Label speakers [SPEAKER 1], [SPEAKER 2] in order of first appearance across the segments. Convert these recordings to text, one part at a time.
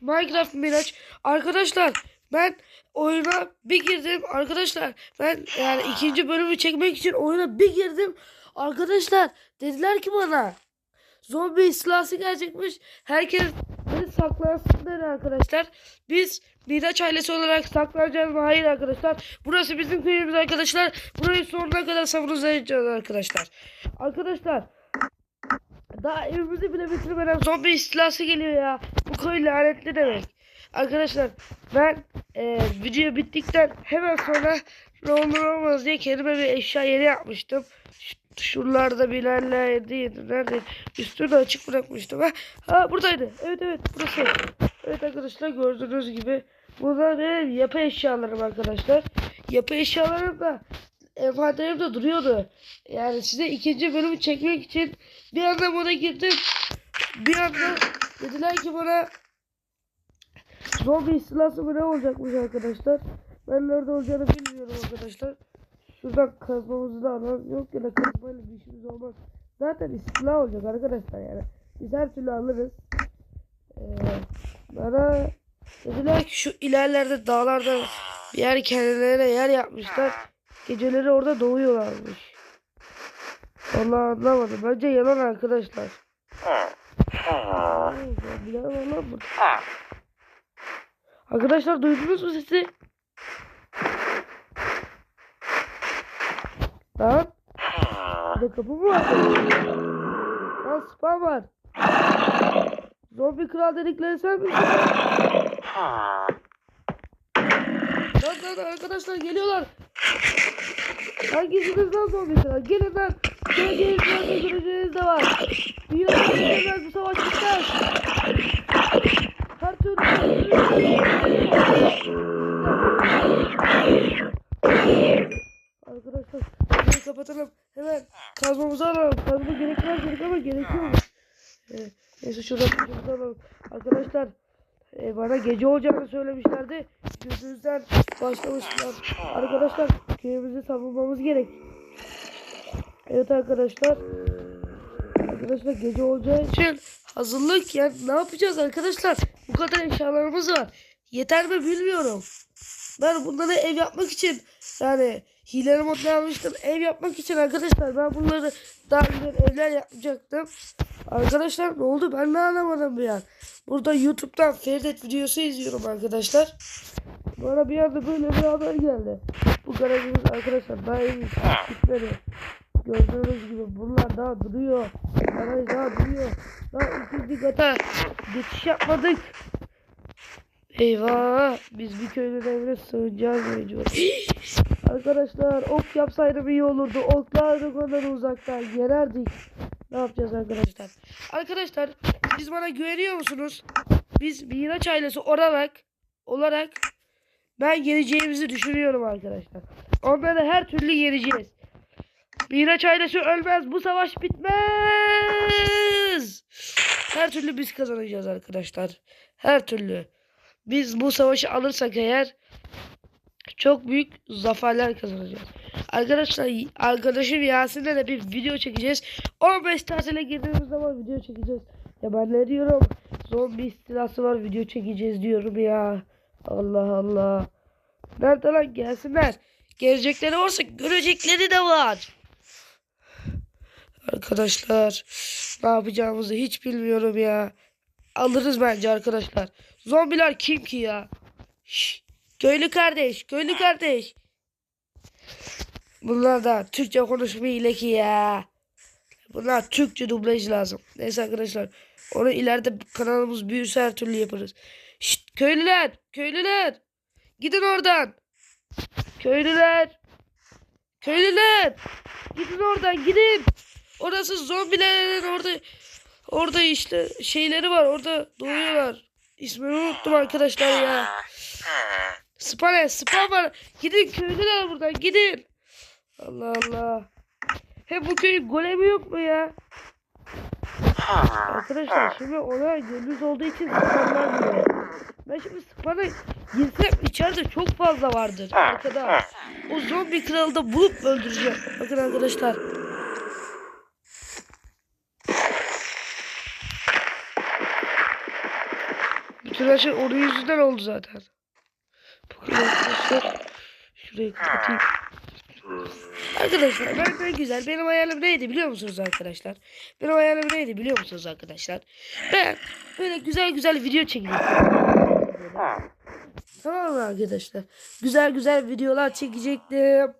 [SPEAKER 1] Minecraft Miraç. Arkadaşlar ben oyuna bir girdim. Arkadaşlar ben yani ikinci bölümü çekmek için oyuna bir girdim. Arkadaşlar dediler ki bana zombi istilası gelecekmiş. Herkes beni saklansın dedi arkadaşlar. Biz Miraç ailesi olarak saklanacağız mı? Hayır arkadaşlar. Burası bizim köyümüz arkadaşlar. Burayı sonuna kadar savunacağız arkadaşlar. Arkadaşlar daha evimizi bile bitirmeden zombi istilası geliyor ya. Bu köy lanetli demek. Arkadaşlar ben e, video bittikten hemen sonra ne olur olmaz diye kendime bir eşya yeri yapmıştım. Şuralarda bir yerlerdeydi. Nerede? Üstünü açık bırakmıştım. Ha, ha buradaydı. Evet evet burası. Evet arkadaşlar gördüğünüz gibi. Bunlar benim yapı eşyalarım arkadaşlar. Yapı eşyalarım da envanterimde duruyordu. Yani size ikinci bölümü çekmek için bir anda buna girdim. Bir anda dediler ki bana zombi istilası mı ne olacakmış arkadaşlar. Ben nerede olacağını bilmiyorum arkadaşlar. Şuradan kazmamızı da alalım. Yok ya da kazmayla bir işimiz olmaz. Zaten istila olacak arkadaşlar yani. Biz her türlü alırız. Ee, bana dediler ki şu ilerlerde dağlarda bir yer kendilerine yer yapmışlar. Geceleri orada doğuyorlarmış. Vallahi anlamadım. Bence yalan arkadaşlar. Bilemem. Arkadaşlar duydunuz mu sesi? Lan. Bir de kapı mı var? Lan spam var. Zombi kral dedikleri sen misin? Lan lan arkadaşlar geliyorlar. Hangisiniz lan zombi kral? Gelin var ve göreceğiniz de var. Dünya gelmez bu savaş bitmez. Her türlü Arkadaşlar şurayı kapatalım. Hemen kazmamızı alalım. Kazma gerekmez dedik ama gerekiyor. Ee, neyse şuradan alalım. Arkadaşlar e, bana gece olacağını söylemişlerdi. Gözünüzden başlamışlar. Arkadaşlar köyümüzü savunmamız gerek. Evet arkadaşlar. Arkadaşlar gece olacağı için hazırlık yani ne yapacağız arkadaşlar? Bu kadar eşyalarımız var. Yeter mi bilmiyorum. Ben bunları ev yapmak için yani hileli modda almıştım. Ev yapmak için arkadaşlar ben bunları daha güzel evler yapacaktım. Arkadaşlar ne oldu ben de anlamadım bir an. Burada YouTube'dan Feridet videosu izliyorum arkadaşlar. Bana bir anda böyle bir haber geldi. Bu garajımız arkadaşlar daha iyi. Gördüğünüz gibi bunlar daha duruyor. Garaj daha duruyor. Daha ikinci kata geçiş yapmadık. Eyvah biz bir köyden evine sığınacağız mecbur. arkadaşlar ok yapsaydım iyi olurdu. Oklar da kadar uzaktan yererdik. Ne yapacağız arkadaşlar? Arkadaşlar siz bana güveniyor musunuz? Biz Miraç ailesi olarak olarak ben geleceğimizi düşünüyorum arkadaşlar. Onları her türlü yeneceğiz. Miraç ailesi ölmez. Bu savaş bitmez. Her türlü biz kazanacağız arkadaşlar. Her türlü. Biz bu savaşı alırsak eğer çok büyük zaferler kazanacağız. Arkadaşlar arkadaşım Yasin'le de bir video çekeceğiz. 15 tatile girdiğimiz zaman video çekeceğiz. Ya ben ne diyorum? Zombi istilası var video çekeceğiz diyorum ya. Allah Allah. Nerede lan gelsinler. Gelecekleri varsa görecekleri de var. Arkadaşlar ne yapacağımızı hiç bilmiyorum ya. Alırız bence arkadaşlar. Zombiler kim ki ya? Şş, köylü kardeş, köylü kardeş. Bunlar da Türkçe konuşmayı ile ki ya. Bunlar Türkçe dublaj lazım. Neyse arkadaşlar. Onu ileride kanalımız büyürse her türlü yaparız. Şşt, köylüler, köylüler. Gidin oradan. Köylüler. Köylüler. Gidin oradan gidin. Orası zombilerin orada orada işte şeyleri var. Orada doğuyorlar. İsmini unuttum arkadaşlar ya. Spane, spam var. Gidin köylüler buradan gidin. Allah Allah. Hem bu köyün golemi yok mu ya? Arkadaşlar şimdi ona gündüz olduğu için spamlar giriyor. Ben şimdi spana girsem içeride çok fazla vardır arkada. O zombi kralı da bulup öldüreceğim. Bakın arkadaşlar. Tıraşı onun yüzünden oldu zaten. Bugün arkadaşlar şurayı kapatayım. Arkadaşlar ben ne güzel. Benim hayalim neydi biliyor musunuz arkadaşlar? Benim hayalim neydi biliyor musunuz arkadaşlar? Ben böyle güzel güzel video çekeceğim. Tamam mı arkadaşlar? Güzel güzel videolar çekecektim.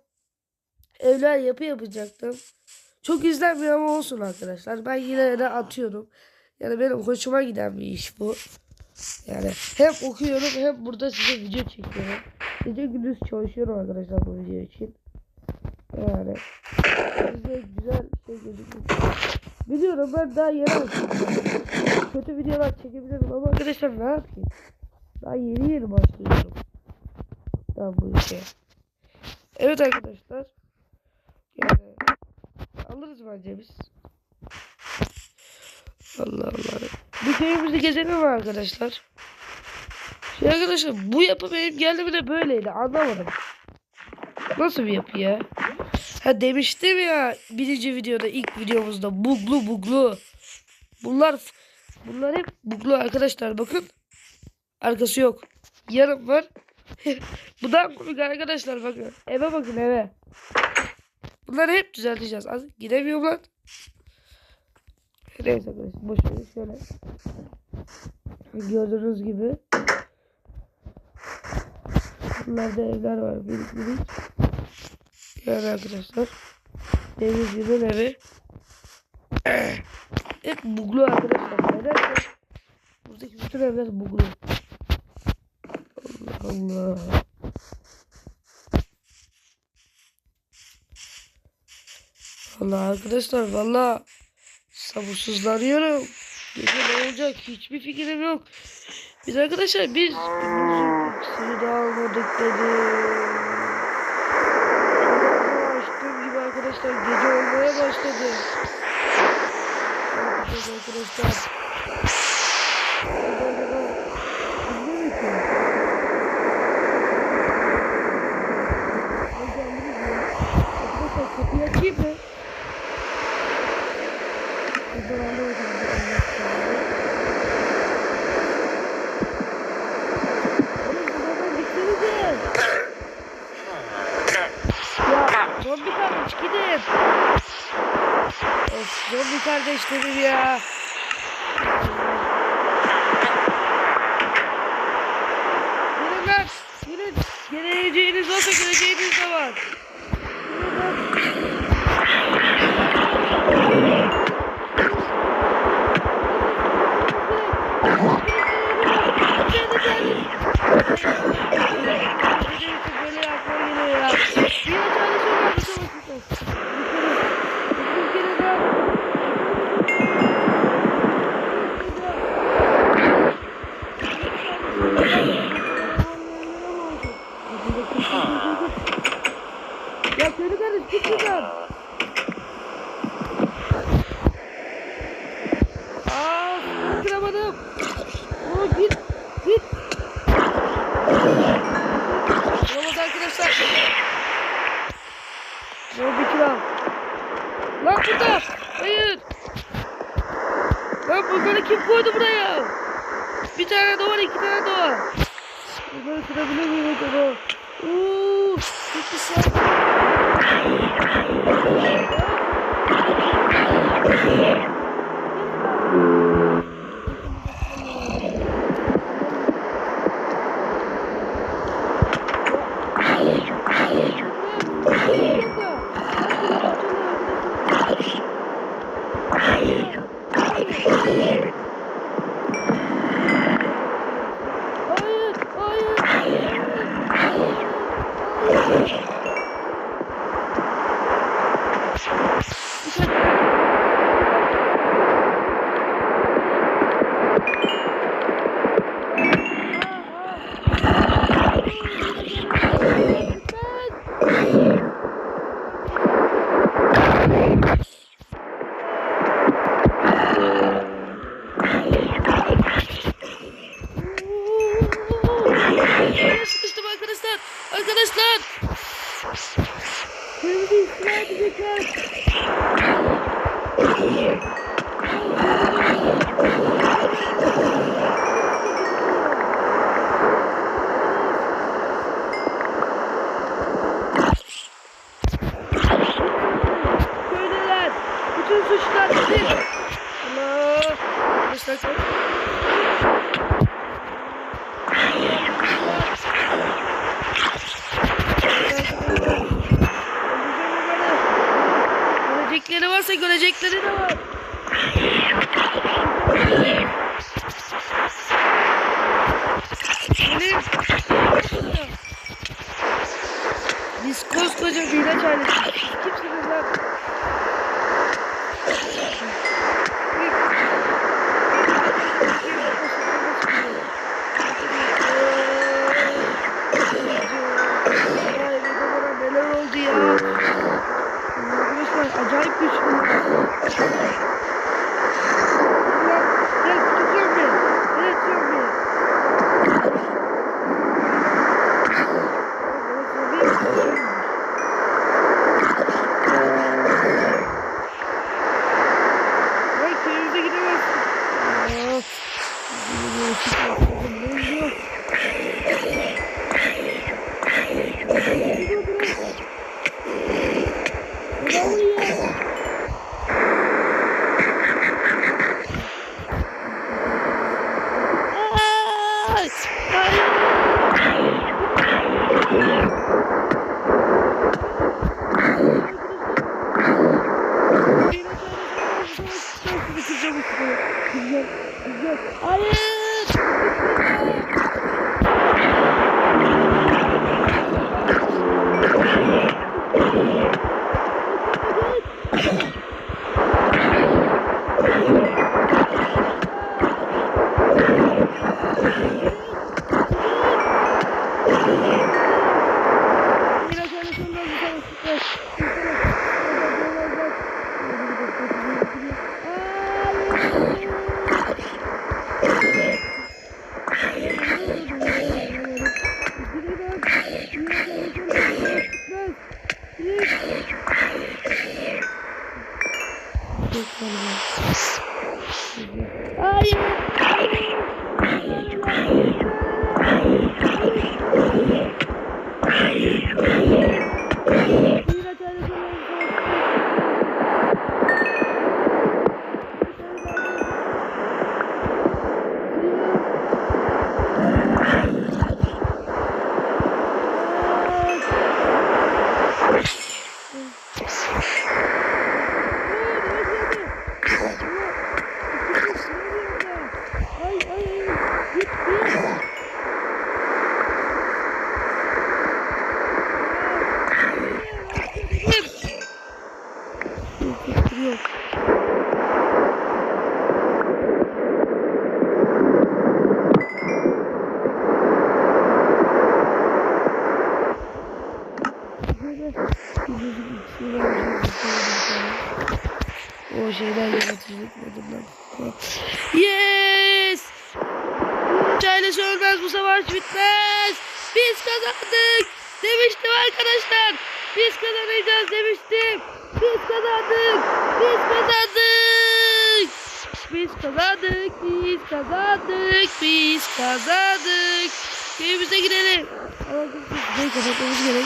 [SPEAKER 1] Evler yapı yapacaktım. Çok izlenmiyor ama olsun arkadaşlar. Ben yine de atıyorum. Yani benim hoşuma giden bir iş bu. Yani hem okuyorum hem burada size video çekiyorum. Gece gündüz çalışıyorum arkadaşlar bu video için. Yani size güzel şey gözüküyor. Biliyorum ben daha yeni. Kötü videolar çekebilirim ama arkadaşlar ne yapayım? Daha yeni yeni başlıyorum. Daha bu işe. Evet arkadaşlar. Yani alırız bence biz. Allah Allah. Bir köyümüzü gezelim mi arkadaşlar? Şey arkadaşlar bu yapı benim geldiğimde böyleydi anlamadım. Nasıl bir yapı ya? Ha demiştim ya birinci videoda ilk videomuzda buglu buglu. Bunlar bunlar hep buglu arkadaşlar bakın. Arkası yok. Yarım var. Bu da komik arkadaşlar bakın. Eve bakın eve. Bunları hep düzelteceğiz. Az gidemiyorum lan. Neyse arkadaşlar boş verin şöyle. Gördüğünüz gibi. Bunlarda evler var. Minik minik. Yani arkadaşlar. Denizli'nin evi. Hep buglu arkadaşlar. Nedense buradaki bütün evler buglu. Allah Allah. Valla arkadaşlar valla sabırsızlanıyorum. Gece ne olacak hiçbir fikrim yok. Biz arkadaşlar biz suyu da almadık dedi. Açtığım gibi arkadaşlar gece olmaya başladı. Arkadaşlar? Arkadaşlar kapıyı açayım mı? Buradan alıyor tabii. Oğlum buradan gitsenize. Ya zombi kardeş gidin. Of zombi kardeşlerim ya. Yürü lan. Yürü. Geleceğiniz olsa geleceğiniz de var. Yürü lan. Böyle yapmaya geliyor ya. Bir tane şey var, bir tane şey var. Bir kere daha. Ya köylü kardeş git şuradan. Aa, kıramadım. Oo, git, git. Olamaz arkadaşlar. Zombi kral. Lan burada. Hayır. Lan bunları kim koydu buraya? Bir tane de var, iki tane de var. Bunları kırabilir miyim acaba? Uuu, çok güzel. Hayır, hayır. Görecekleri varsa görecekleri de var. Benim... Biz koskoca bir ilaç ailesi. Kimsiniz Hayır! Hayır. Yok. O şeyden yaratıcılık ben. Yes! Çaylası ölmez bu savaş bitmez. Biz kazandık. Demiştim arkadaşlar. Biz kazanacağız demiştim. Biz kazandık. Biz kazandık. Biz kazandık. Biz kazandık. Biz kazandık. Köyümüze biz burayı kapatmamız gerek.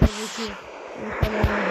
[SPEAKER 1] Tabii ki.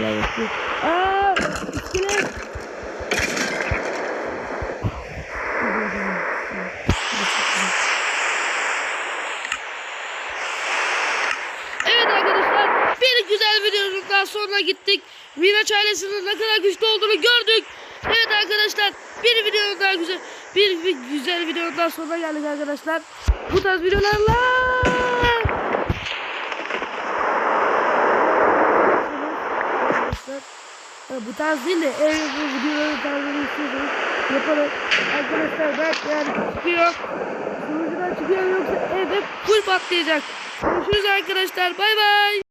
[SPEAKER 1] Yapıyor. Aaa! İskelet! Evet arkadaşlar bir güzel videonun daha sonra gittik. Miraç ailesinin ne kadar güçlü olduğunu gördük. Evet arkadaşlar bir videonun daha güzel bir, bir güzel videonun daha sonuna geldik arkadaşlar. Bu tarz videolarla Arkadaşlar, ha, bu tarz değil de eğer bu videoların tarzını istiyorsanız yapalım. Arkadaşlar ben yani çıkıyor. Sunucudan çıkıyor yoksa evde full patlayacak. Görüşürüz arkadaşlar. Bay bay.